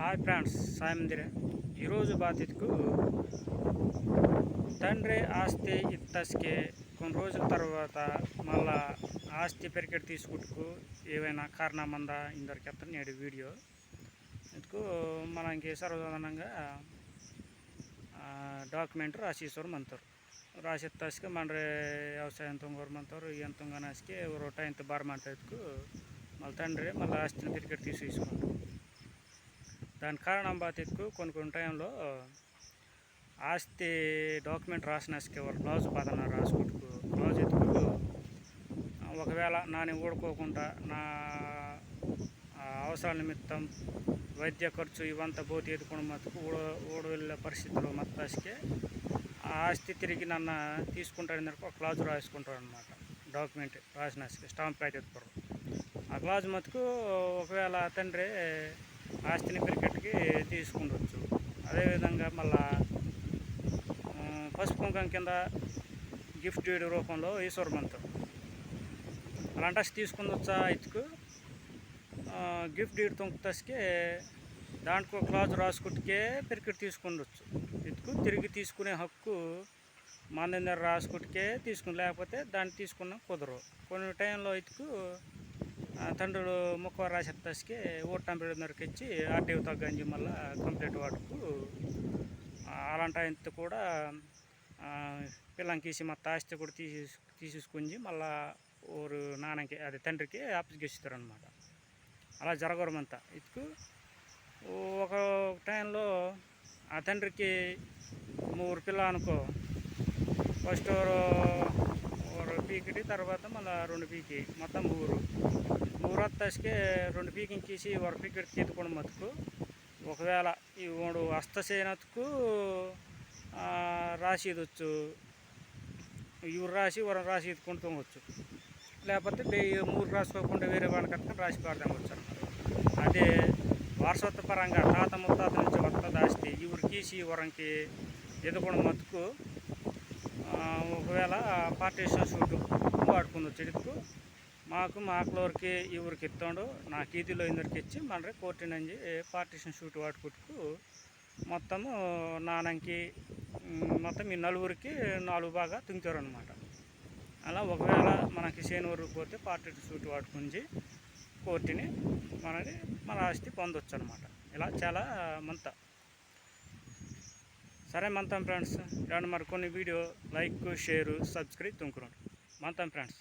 Hi friends Sai ఈరోజు బాధితుకు తండ్రి ఆస్తి ఇత్తస్కే. కొన్ని రోజుల తర్వాత మళ్ళా ఆస్తి పెరికెట్ తీసుకుంటుకు ఏవైనా కారణమందా? ఇందరికి ఎత్త నేడు వీడియో. ఇందుకు మనకి సర్వసాధారణంగా డాక్యుమెంట్ రాసిస్తారు మంతారు. రాసి తస్కే మన వ్యవసాయం తుంగమంతారు ఏం తుంగనాసికి రొట్ట ఇంత బారమంటకు మళ్ళీ తండ్రి మళ్ళీ ఆస్తిని పెరికెట్ తీసి తీసుకుంటారు దాని కారణం బాధ్యతకు కొన్ని కొన్ని టైంలో ఆస్తి డాక్యుమెంట్ రాసినకి వాళ్ళు క్లాజ్ పదన రాసుకుంటూ క్లాజ్ ఎత్తుకు ఒకవేళ నాని ఊడుకోకుండా నా అవసరాల నిమిత్తం వైద్య ఖర్చు ఇవంతా బోతి ఎదుకుని మతుకు ఊడ ఊడు వెళ్ళే పరిస్థితుల్లో మత్తాసికే ఆ ఆస్తి తిరిగి నన్ను తీసుకుంటాడని ఒక క్లాజ్ రాసుకుంటాడు అనమాట డాక్యుమెంట్ రాసినాసికి స్టాంప్ ప్యాకెట్ ఎత్తుకోరు ఆ క్లాజ్ మతుకు ఒకవేళ తండ్రి ఆస్తిని క్రికెట్కి తీసుకుండొచ్చు. అదేవిధంగా మళ్ళా పసుపు కుంకం కింద గిఫ్ట్ డీడ్ రూపంలో ఈశ్వరమంతం అలాంటి ఆస్తి తీసుకుందొచ్చా ఇతుకు గిఫ్ట్ డీడ్ తొంకుతస్కే దాంట్లో క్లాజ్ రాసుకుంటే పెరికెట్ తీసుకుండొచ్చు. ఇతుకు తిరిగి తీసుకునే హక్కు మన దగ్గర రాసుకుంటే తీసుకుని లేకపోతే దాన్ని తీసుకున్న కుదరవు కొన్ని టైంలో ఇతుకు ఆ, తండ్రులు ముక్క రాసేస్తానికి ఓటు టంపరేచర్ మేరకు ఇచ్చి ఆర్టీఓ తగ్గంజి మళ్ళీ కంప్లీట్ వాడుకు అలాంటి ఆయనతో కూడా ఆ, పిల్లంకి ఇసి ఆస్తి కూడా తీసి తీసేసుకుని మళ్ళీ ఊరు నాన్నకి అది తండ్రికి ఆఫీస్కి అనమాట అలా జరగరమంతా ఇటుకు ఒక టైంలో ఆ తండ్రికి మూడు పిల్ల అనుకో ఫస్ట్ పీకిటి తర్వాత మళ్ళీ రెండు పీకి. మొత్తం మూరు మూరు వస్తాకే రెండు పీకింగ్ ఇంకేసి ఒక పీకిడి తీతుకోవడం మతుకు. ఒకవేళ ఈ మూడు హస్తసేనతుకు రాసిదొచ్చు ఇవి రాసి వరం రాసి ఎత్తుకుంటూ తొంగొచ్చు లేకపోతే మూడు రాసుకోకుండా వేరే వాళ్ళకి అట్టుకొని రాసి పాడదామొచ్చు అన్నమాట. అదే వారసత్వ పరంగా తాత ముత్తాత నుంచి వస్తుంది ఆస్తి ఇవరికీసి వరంకి ఎదుకోవడం మతుకు. ఒకవేళ పార్టీషన్ షూటు వాడుకుని చెడుకు మాకు మా ఫ్లోర్కి ఈ ఊరికి ఇస్తాడు నాకు ఈదిలో ఇందరికి ఇచ్చి మన కోర్టు నుంచి పార్టీషన్ షూట్ వాడుకుంటూ మొత్తము నాన్నకి మొత్తం ఈ నలుగురికి నాలుగు బాగా తుంకారు అనమాట అలా ఒకవేళ మనకి శనివారం పోతే పార్టీ షూట్ వాడుకుంది కోర్టుని మనకి మన ఆస్తి పొందొచ్చు అనమాట ఇలా చాలా మంత. సరే మంతాం ఫ్రెండ్స్ ఇలాంటి మరి కొన్ని వీడియో లైక్ షేర్ సబ్స్క్రైబ్ తుంకురండి మంతాం ఫ్రెండ్స్.